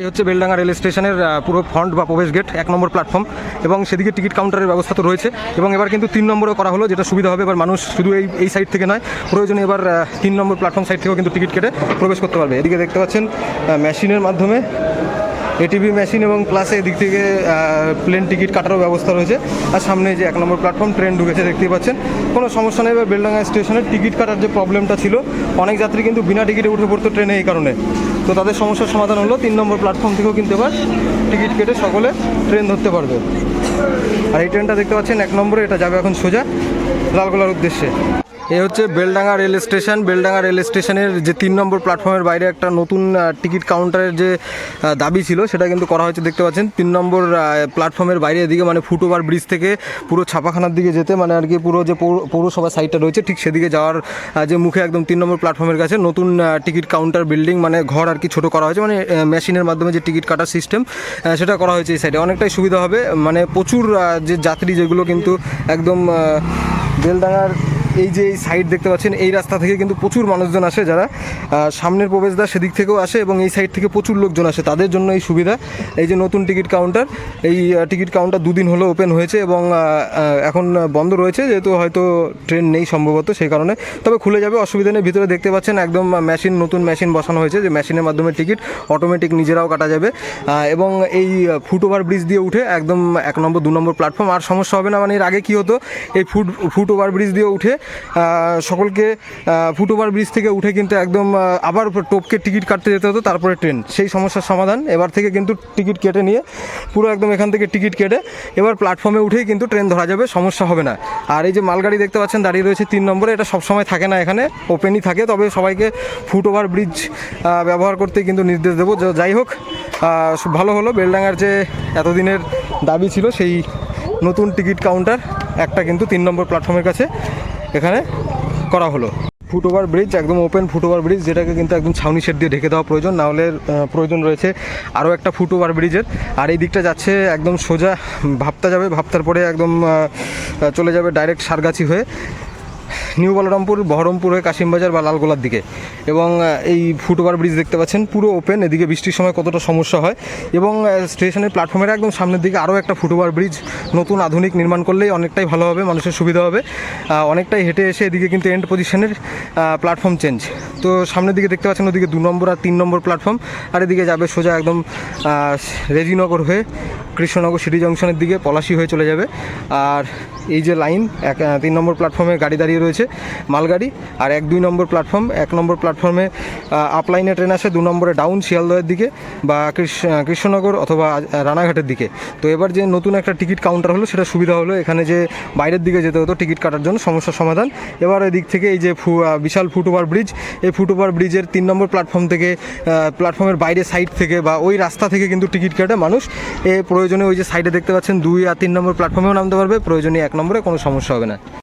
এই হচ্ছে বেলডাঙ্গা রেল স্টেশনের পুরো ফ্রন্ট বা প্রবেশ গেট এক নম্বর প্ল্যাটফর্ম এবং সেদিকে টিকিট কাউন্টারের ব্যবস্থা তো রয়েছে এবং এবার কিন্তু তিন নম্বরও করা হলো, যেটা সুবিধা হবে। এবার মানুষ শুধু এই এই সাইড থেকে নয়, প্রয়োজনে এবার তিন নম্বর প্ল্যাটফর্ম সাইড থেকেও কিন্তু টিকিট কেটে প্রবেশ করতে পারবে। এদিকে দেখতে পাচ্ছেন মেশিনের মাধ্যমে এটিভি মেশিন এবং প্লাসে এদিক থেকে প্লেন টিকিট কাটারও ব্যবস্থা রয়েছে। আর সামনে যে এক নম্বর প্ল্যাটফর্ম ট্রেন ঢুকেছে, দেখতেই পাচ্ছেন। কোনো সমস্যা নেই, এবার বেলডাঙ্গা স্টেশনের টিকিট কাটার যে প্রবলেমটা ছিল, অনেক যাত্রী কিন্তু বিনা টিকিটে উঠে পড়তো ট্রেনে এই কারণে। তো তাদের সমস্যার সমাধান হলো, তিন নম্বর প্ল্যাটফর্ম থেকেও কিন্তু এবার টিকিট কেটে সকলে ট্রেন ধরতে পারবে। আর এই ট্রেনটা দেখতে পাচ্ছেন, এক নম্বরে এটা যাবে এখন সোজা, লালগোলার উদ্দেশ্যে। এ হচ্ছে Beldanga rail station. Beldanga rail স্টেশনের যে তিন নম্বর প্ল্যাটফর্মের বাইরে একটা নতুন টিকিট কাউন্টারের যে দাবি ছিল, সেটা কিন্তু করা হয়েছে, দেখতে পাচ্ছেন। তিন নম্বর প্ল্যাটফর্মের বাইরে এদিকে মানে ফুটওভার ব্রিজ থেকে পুরো ছাপাখানার দিকে যেতে মানে আর কি পুরো যে পৌর- পৌরসভা সাইডটা রয়েছে, ঠিক সেদিকে যাওয়ার যে মুখে একদম তিন নম্বর প্ল্যাটফর্মের কাছে নতুন টিকিট কাউন্টার বিল্ডিং মানে ঘর আর কি ছোটো করা হয়েছে মানে মেশিনের মাধ্যমে যে টিকিট কাটার সিস্টেম সেটা করা হয়েছে এই সাইডে। অনেকটাই সুবিধা হবে মানে প্রচুর যে যাত্রী যেগুলো কিন্তু একদম বেলডাঙ্গার এই যে এই সাইড দেখতে পাচ্ছেন, এই রাস্তা থেকে কিন্তু প্রচুর মানুষজন আসে যারা সামনের প্রবেশদ্বার সেদিক থেকেও আসে এবং এই সাইড থেকে প্রচুর লোকজন আসে। তাদের জন্য এই সুবিধা, এই যে নতুন টিকিট কাউন্টার এই টিকিট কাউন্টার দুদিন হলো ওপেন হয়েছে এবং এখন বন্ধ রয়েছে, যেহেতু হয়তো ট্রেন নেই সম্ভবত সেই কারণে। তবে খুলে যাবে, অসুবিধা নেই, ভিতরে দেখতে পাচ্ছেন একদম মেশিন নতুন মেশিন বসানো হয়েছে যে মেশিনের মাধ্যমে টিকিট অটোমেটিক নিজেরাও কাটা যাবে। এবং এই ফুটওভার ব্রিজ দিয়ে উঠে একদম এক নম্বর, দু নম্বর প্ল্যাটফর্ম আর সমস্যা হবে না মানে এর আগে কী হতো, এই ফুট ফুট ওভার ব্রিজ দিয়ে উঠে সকলকে ফুটওভার ব্রিজ থেকে উঠে কিন্তু একদম আবার টোপকে টিকিট কাটতে যেতে হতো, তারপরে ট্রেন। সেই সমস্যার সমাধান। এবার থেকে কিন্তু টিকিট কেটে নিয়ে পুরো একদম এখান থেকে টিকিট কেটে এবার প্ল্যাটফর্মে উঠেই কিন্তু ট্রেন ধরা যাবে, সমস্যা হবে না। আর এই যে মালগাড়ি দেখতে পাচ্ছেন, দাঁড়িয়ে রয়েছে তিন নম্বরে। এটা সবসময় থাকে না এখানে ওপেনই থাকে। তবে সবাইকে ফুট ওভার ব্রিজ ব্যবহার করতে কিন্তু নির্দেশ দেবো। যাই হোক ভালো হলো। বেলডাঙ্গার যে এতদিনের দাবি ছিল, সেই নতুন টিকিট কাউন্টার, একটা কিন্তু তিন নম্বর প্ল্যাটফর্মের কাছে। এখানে করা হলো। ফুটওভার ব্রিজ, একদম ওপেন ফুটওভার ব্রিজ, যেটাকে কিন্তু একদম ছাউনি সেট দিয়ে ঢেকে দেওয়া প্রয়োজন। না হলে প্রয়োজন রয়েছে আরও একটা ফুটওভার ব্রিজের। আর এই দিকটা যাচ্ছে একদম সোজা ভাবতা যাবে, ভাবতার পরে একদম চলে যাবে ডাইরেক্ট সারগাছি হয়ে। নিউ বলরামপুর, বহরমপুর হয়ে কাশিমবাজার বা লালগোলার দিকে। এবং এই ফুটওভার ব্রিজ দেখতে পাচ্ছেন, পুরো ওপেন এদিকে বৃষ্টির সময় কতটা সমস্যা হয়। এবং স্টেশনের প্ল্যাটফর্মের একদম সামনের দিকে আরও একটা ফুটওভার ব্রিজ নতুন আধুনিক নির্মাণ করলেই অনেকটাই ভালো হবে, মানুষের সুবিধা হবে। অনেকটাই হেঁটে এসে এদিকে কিন্তু এন্ড পজিশনের প্ল্যাটফর্ম চেঞ্জ তো সামনের দিকে দেখতে পাচ্ছেন, ওদিকে দু নম্বর আর তিন নম্বর প্ল্যাটফর্ম আর এদিকে যাবে সোজা একদম রেজিনগর হয়ে কৃষ্ণনগর সিটি জংশনের দিকে, পলাশি হয়ে চলে যাবে। আর এই যে লাইন এক তিন নম্বর প্ল্যাটফর্মে গাড়ি দাঁড়িয়ে রয়েছে। মালগাড়ি আর এক দুই নম্বর প্ল্যাটফর্ম এক নম্বর প্ল্যাটফর্মে আপলাইনে ট্রেন আসে, দু নম্বরে ডাউন শিয়ালদহের দিকে বা কৃষ- কৃষ্ণনগর অথবা রানাঘাটের দিকে। তো এবার যে নতুন একটা টিকিট কাউন্টার হলো, সেটা সুবিধা হলো, এখানে যে বাইরের দিকে যেতে হতো টিকিট কাটার জন্য সমস্যার সমাধান। এবার এদিক থেকে এই যে বিশাল ফুটওভার ব্রিজ এই ফুটওভার ব্রিজের তিন নম্বর প্ল্যাটফর্ম থেকে প্ল্যাটফর্মের বাইরে সাইড থেকে বা ওই রাস্তা থেকে কিন্তু টিকিট কাটে মানুষ। এ প্রয়োজনে ওই যে সাইডে দেখতে পাচ্ছেন, দুই আর তিন নম্বর প্ল্যাটফর্মেও নামতে পারবে, প্রয়োজনে এক নম্বরে কোনো সমস্যা হবে না।